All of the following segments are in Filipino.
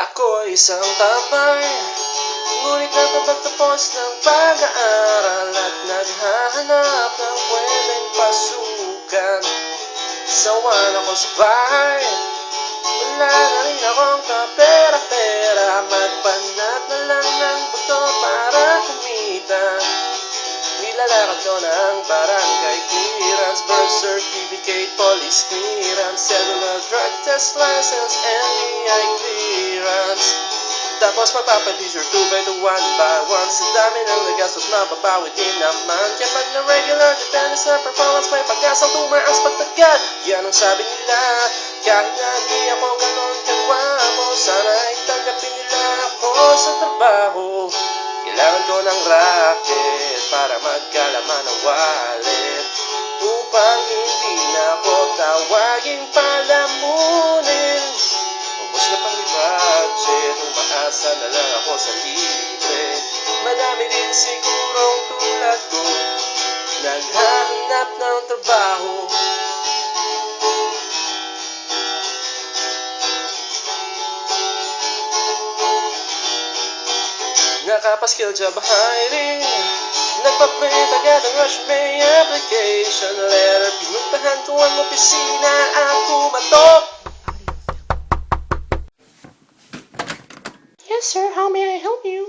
Ako isang tatay Ngunit nakapagtapos ng pag-aaral At naghahanap ng pwedeng pasukan. Sawan ako sa bahay Wala na rin akong kapera-pera. Magpanat na lang ng buto para kumita. Nilalakad ko ng barangay clearance Birth certificate, police clearance Cellular drug test license, NBI clearance. Tapos magpapatisure 2 by 2, 1 by 1 Sa dami ng nagastos, mababawi din naman. Kaya pag na regular, depende sa performance May pag-asang tumaas pagtagal Yan ang sabi nila. Kahit na di ako ganon kagwapo Sana ay tanggapin nila ako sa trabaho. Kailangan ko ng racket para magkalaman ng wallet Upang hindi na ako tawaging palamunin. Ubus na pang budget, umaasa na lang ako sa libre. Madami din sigurong tulad ko Naghahanap ng trabaho Nakapaskill job hiring Nagpa-print agad ang resume application letter. Pinuntahan ko ang opisina at kumatok Yes, sir. How may I help you?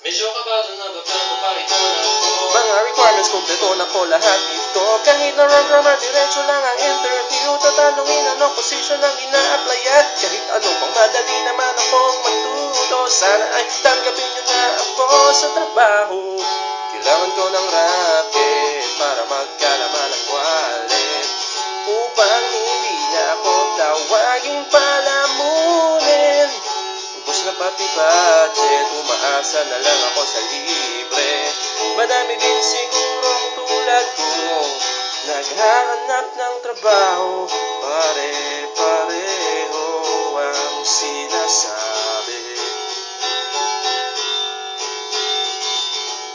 Medyo kabado na ba na? Ako Mga requirements kompleto na ko lahat ito. Kahit na wrong grammar, diretso lang ang interview. Tatanungin anong position ang ina-applyan. Kahit ano pang madali naman akong Sana ay tanggapin nyo na ako sa trabaho. Kailangan ko ng racket para magkalaman ng wallet. Upang hindi na ako tawaging palamunin. Ubus na pati budget, umaasa na lang ako sa libre. Madami din sigurong tulad ko Naghahanap ng trabaho. Pare-pareho ang sinasabi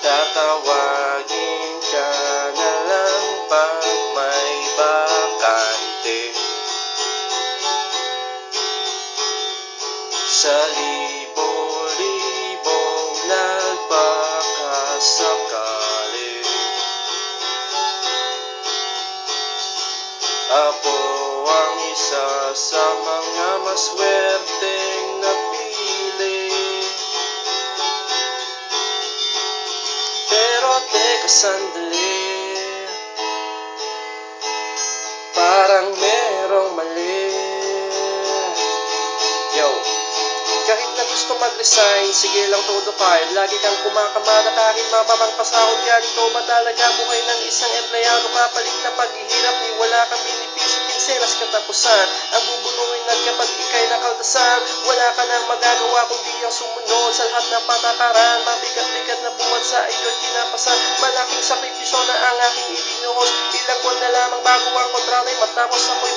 Tatawagin ka na lang pag may bakante. Sa libo-libong nagpakasakali. Ako ang isa sa mga maswerteng Sunday. Kahit na gusto mag-resign, sige lang todo kahit Lagi kang kumakamada kahit mababang pasahod yan. Ito ba talaga buhay ng isang empleyado? Kapalit na paghihirap ni wala kang benepisyo Pinsenas katapusan Ang bubuluhin at kapag ikay nakaldasan Wala ka nang magagawa kundi ang sumunod Sa lahat ng patakaran. Mabigat-bigat na buwan sa iyo'y tinapasan Malaking sakripisyo na ang aking ibinuhos. Ilang buwan na lamang bago ang kontrata'y matapos Ako'y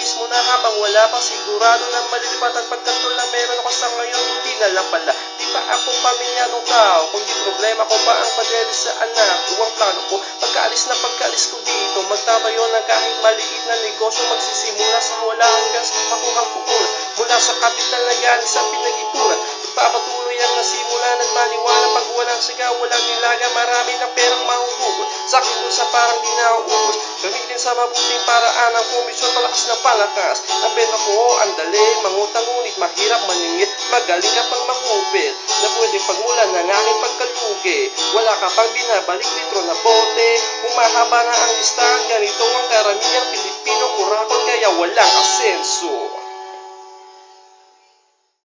magtitiis muna habang wala pang sigurado na malilipat At pagkatol na meron ako sa ngayon Buti na lang pala. Di pa ako pamilyadong tao Kundi problema ko pa ang padede sa anak ko Ang plano ko? Pagkaalis na pagkaalis ko dito Magtatayo ng kahit maliit na negosyo Magsisimula sa wala hanggang sa makuhang pupunan Mula sa kapital na galing sa pinag-ipunan Magpapatuloy ang nasimulan at maniwala Pag walang sigaw, walang nilaga Marami ng perang mahuhugot. Sa akin sa parang di nauubos Gamitin sa mabuting paraan ang komisyon Palakas na palakas. Ang benta ko, ang dali Mangutang ngunit mahirap maningit. Magaling ka pang mangupit. Na pwedeng pagmulan ng aking pagkalugi Wala ka pang binabalik litro na bote. Humahaba na ang listahan Ganito ang karamihang Pilipino Kurakot kaya walang asenso